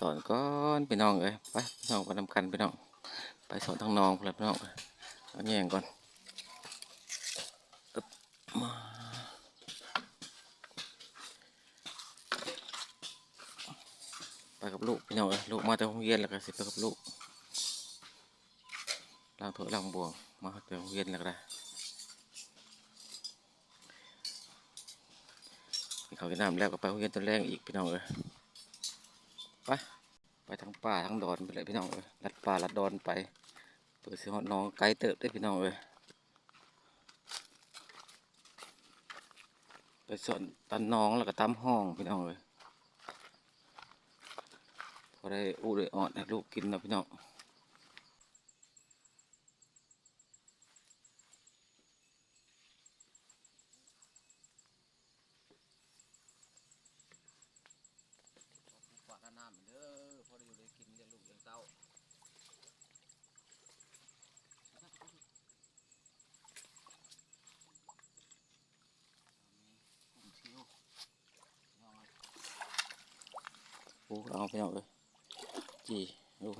สอนก้อนพี่น้องเอ้ยไปน้องไปนำกันพี่น้องไปสอนทางน้องพุ่นและพี่น้องเอาแย่งก่อนมาไปกับลูกพี่น้องเอ้ยลูกมาจากโรงเรียนแล้วก็สิไปกับลูกล้างถ้วยล้างบวงมาจากโรงเรียนแล้วก็ได้กินข้าวกินน้ำแล้วก็ไปโรงเรียนตอนแรกอีกพี่น้องเอ้ย ไปไปทางป่าทางดอนไปเลยพี่น้องเอ้ยลัดป่าลัดดอนไป เปิดสิฮอดน้องไกลเติบได้พี่น้องเอ้ยไปสอนตันน้องแล้วก็ตามห้องพี่น้องเอ้ยพอได้อู้ได้อ่อนให้ลูกกินนะพี่น้องฝากน้ำเด้อพอได้อยู่ได้กิน เลี้ยงลูกเลี้ยงเต้าโอ้เอาไปเอาเลยจีลูก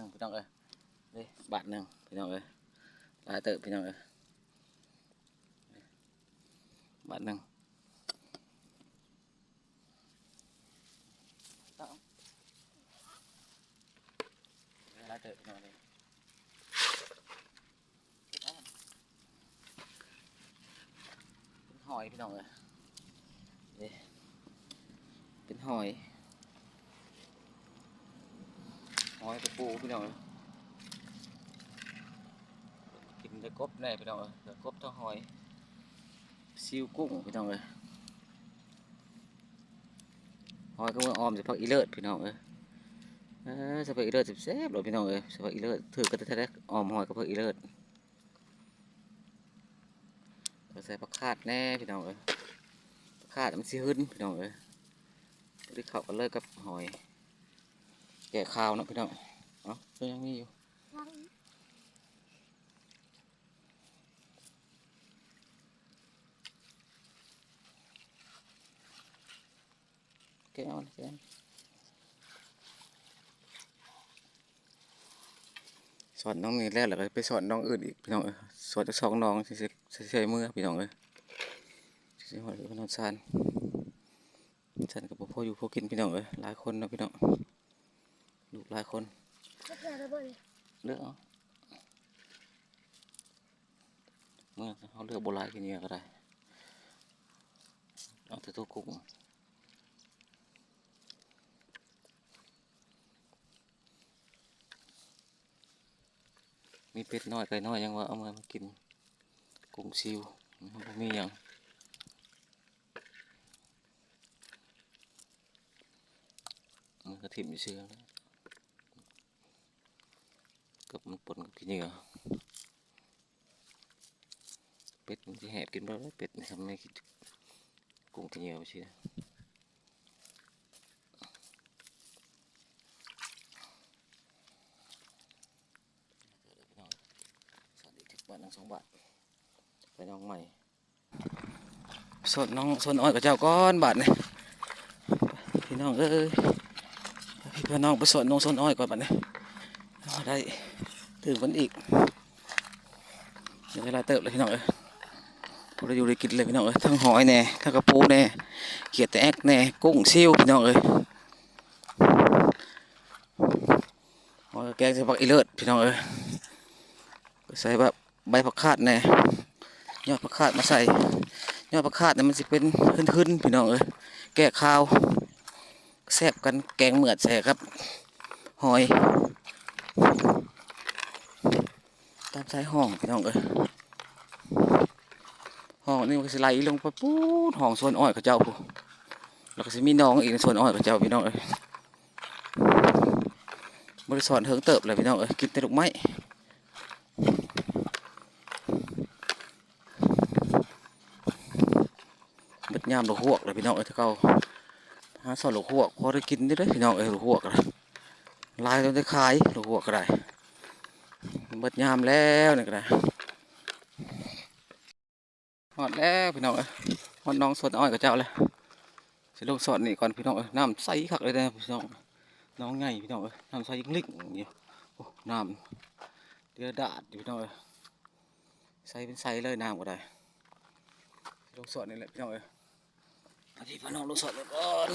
นึงพี่น้องเอ้ยนี่บาทหนึงพี่น้องเอ้ยหลายเติบพี่น้องเอ้ยบาทหนึงต้องหลายเติบพี่น้องเอ้ยเป็นหอยพี่น้องเอ้ยนี่เป็นหอย หอยตะปูพี่น้องเอ้ยกินได้กบแน่พี่น้องเอ้ยได้กบทั้งหอยซิวกุ้งพี่น้องเอ้ยหอยก็ว่าออมจะพักอีเลิศพี่น้องเอ้ยเออจะพักอีเลิศแซ่บๆเลยพี่น้องเอ้ยจะพักอีเลิศถือก็จะได้ออมหอยกับพักอีเลิศก็ใส่ผักคาดแน่พี่น้องเอ้ยผักคาดมันสิหึ้นพี่น้องเอ้ยที่เขากันเลยกับหอย แก่ข้าวเนาะพี่น้องเอ้าก็ยังมีอยู่แก้วนแก้วสอนน้องนี่แล้วแล้วก็ไปสอนน้องอื่นอีกพี่น้องเอ้ยสอนจากสองน้องสิสิสิใช้มือพี่น้องเอ้ยสิหอดพี่น้องซานซานกับพ่ออยู่พ่อกินพี่น้องเอ้ยหลายคนนะพี่น้อง ลูกหลายคนก็แค่ระเบิดเลยเลือกเอาเมื่อเขาเลือกโบราณกินเนี่ยก็ได้เอาแต่ตัวกุ้งมีเป็ดน้อยไก่น้อยยังว่าเอามามากินกุ้งซิวมันบ่มีหยังมันก็ถิ่มอยู่เชื่อแล้ว กับมันปนกับกินเหยื่อเป็ดมันจะแหบกินบ่ได้เป็ดนี่ทำไม่กินกุ้งกินเหยื่อไปเชื่อสวัสดีทิศบาทหนึ่งสองบาทไปน้องใหม่สดน้องสนอ้อยกับเจ้าก้อนบาทนี่พี่น้องเอ้ยพี่พี่น้องไปสดน้องสนอ้อยก่อนบาทนี่เอาได้ ตื่นวันอีกเดี๋ยวเวลาเติบเลยพี่น้องเอ้ยพอได้อยู่ได้กินเลยพี่น้องเอ้ยทั้งหอยแน่ทั้งกระปูแน่เขียดแต่แอกแน่กุ้งซิ่วพี่น้องเอ้ยหอยแกงใส่ผักอีเลิศพี่น้องเอ้ยใส่แบบใบผักคาดแน่ยอดผักคาดมาใส่ยอดผักคาดเนี่ยมันสิเป็นขึ้นๆพี่น้องเอ้ยแก้ข้าวแซ่บกันแกงเหมือดใส่ครับหอย ตามสายห้องพี่น้องเอ้ยห้องนี่มันก็สิไหลลงไปปูดห้องส่วนอ้อยเขาเจ้าพูแล้วก็สิมีน้องอีกในส่วนอ้อยเขาเจ้าพี่น้องเอ้ยบริสอนเถิงเติบเลยพี่น้องเอ้ยกินแต่ลูกไม้เบ็ดยามลูกหวกเลยพี่น้องเอ้ยถ้าเขาหาสอนลูกหวกพอได้กินได้เลยพี่น้องเอ้ยลูกหวกอะไรลายต้องได้ขายลูกหวกก็ได้ เบ็ดยามแล้วนี่ก็ได้หอดแล้วพี่น้องเอ้ยหอดน้องสวนอ้อยกับเจ้าเลยสิลงสอนนี่ก่อนพี่น้องเอ้ยน้ำใสคักเลยนะพี่น้องน้องไงพี่น้องเอ้ยน้ำใสยิ่งลิกอย่างเงี้ยโอ้น้ำเดือดดาดพี่น้องเอ้ยใสเป็นใสเลยน้ำก็ได้ลงสอดนี่แหละพี่น้องเอ้ยเอาพี่พาน้องลงสอดเลยก่อน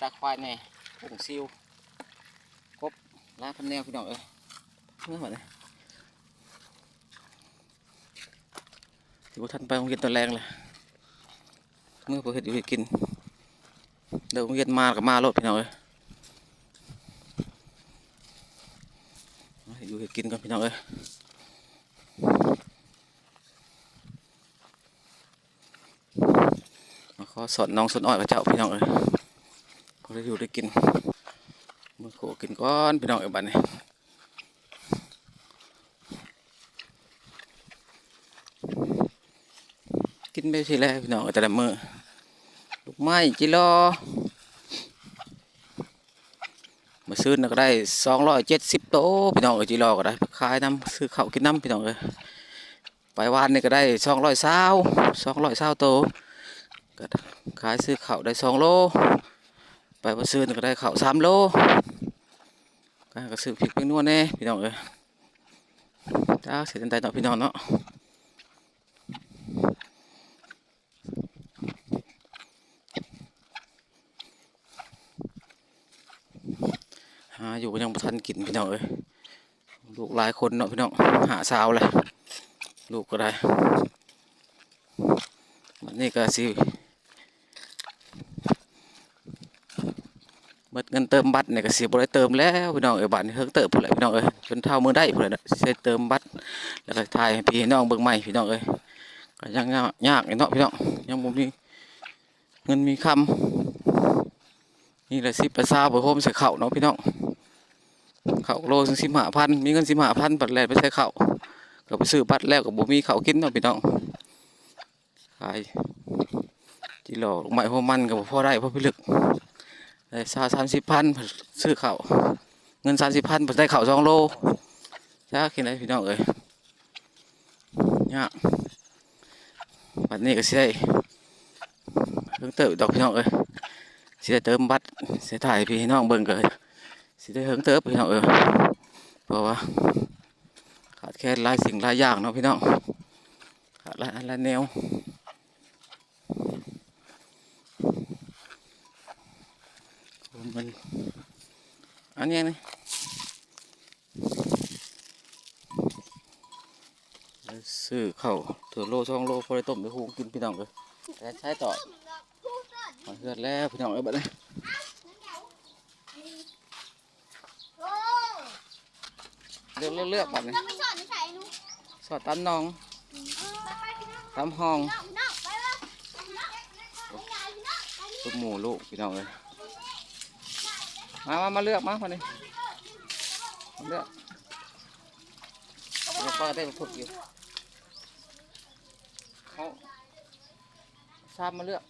ตาควายแน่ผงซิวครบร้านพันแนวพี่น้องเอ้ยเมื่อไหร่เนี่ยที่ว่าท่านไปโรงเรียนตอนแรงเลยเมื่อพอเห็ดอยู่เห็ดกินเดี๋ยวโรงเรียนมากับมารถพี่น้องเอ้ยอยู่เห็ดกินกันพี่น้องเอ้ยขอสอนน้องสอนอ้อยกับเจ้าพี่น้องเอ้ย ได้อยู่ได้กินมือโขกินก้อนพี่น้องเอ้บัดนี้กินไปสิแล้วพี่น้องแต่ละมือลูกไม้จิรอมาซื้อนะก็ได้สองร้อยเจ็ดสิบโตพี่น้องเอ้ยจิรอก็ได้ขายน้ำซื้อข้าวกินน้ำพี่น้องเอ้ยไปวานนี่ก็ได้สองร้อยเศร้าสองร้อยเศร้าโตก็ขายซื้อข้าวได้สองโล ไปมาซื้อนก็ได้ข้าวสามโลก็ซื้อพริกเป็นนวดแน่พี่น้องเอ้ยจ้าเสียใจต่อพี่น้องเนาะหาอยู่ก็ยังบ่ทันกินพี่น้องเอ้ยลูกหลายคนเนาะพี่น้องหาสาวเลยลูกก็ได้มันนี่ก็สิ เบิดเงินเติมบัตรเนี่ยก็เสิบ่ได้เติมแล้วพี่น้องเอ้ยบัตรนี่เฮิงเติมพุ่นแหลพี่น้องเอ้จนเท่ามือได้พุ่นแหละน่ะสิได้เติมบัตรแล้วก็ถ่ายพี่น้องเบิ่งใหม่พี่น้องเอ้ยก็ยังยากยากเนาะพี่น้องยังบ่มีเงินมีคำนี่แหละสิไปซาบ่โฮมใส่ข้าเนาะพี่น้องเข่าโลสิบห้าพันมีเงินสิบห้าพันบัตรแลกไปใช้เข่าวก็ไปซื้อบัตรแล้วกับบ่มีเข่ากินเนาะพี่น้องขายจิโลลูกไม้หัวมันกับพ่อได้พ่อพิลึก ได้ซาสามสิบพันซื้อเขาเงินสามสิบพันได้เขาสองโลจ้ากินได้พี่น้องเอ้ยเนี่ยบัตรนี้ก็สิได้เพิ่งเติบดอกพี่น้องเอ้ยสิได้เติมบัตรสิถ่ายพี่น้องเบิ่งเกิดสิได้เฮิงเติบพี่น้องเออเพราะว่า ขาดแค่หลายสิ่งหลายอย่างเนาะพี่น้องขาดลายอันหลายแนว มันอันนี้นี่แล้วซื้อข้าวถือโลช่องโลพอได้ต้มได้หุงกินพี่น้องเลยแต่ใช้ต่อมาเฮือดแล้วพี่น้องเอ้ยบัดนี้เลือกเลือกเลือกบัดนี้เราไปสอนใส่หนูสอดตามน้องไปไปพี่น้องตามห้องพี่น้องพี่น้องไปเลยพี่น้องไปยายพี่น้องไปนี่ลูกหมูลูกพี่น้องเลย มามามาเลือกมาคนนี้มาเลือกเดี๋ยวป้าได้มาฝึกอยู่เขาทราบมาเลือก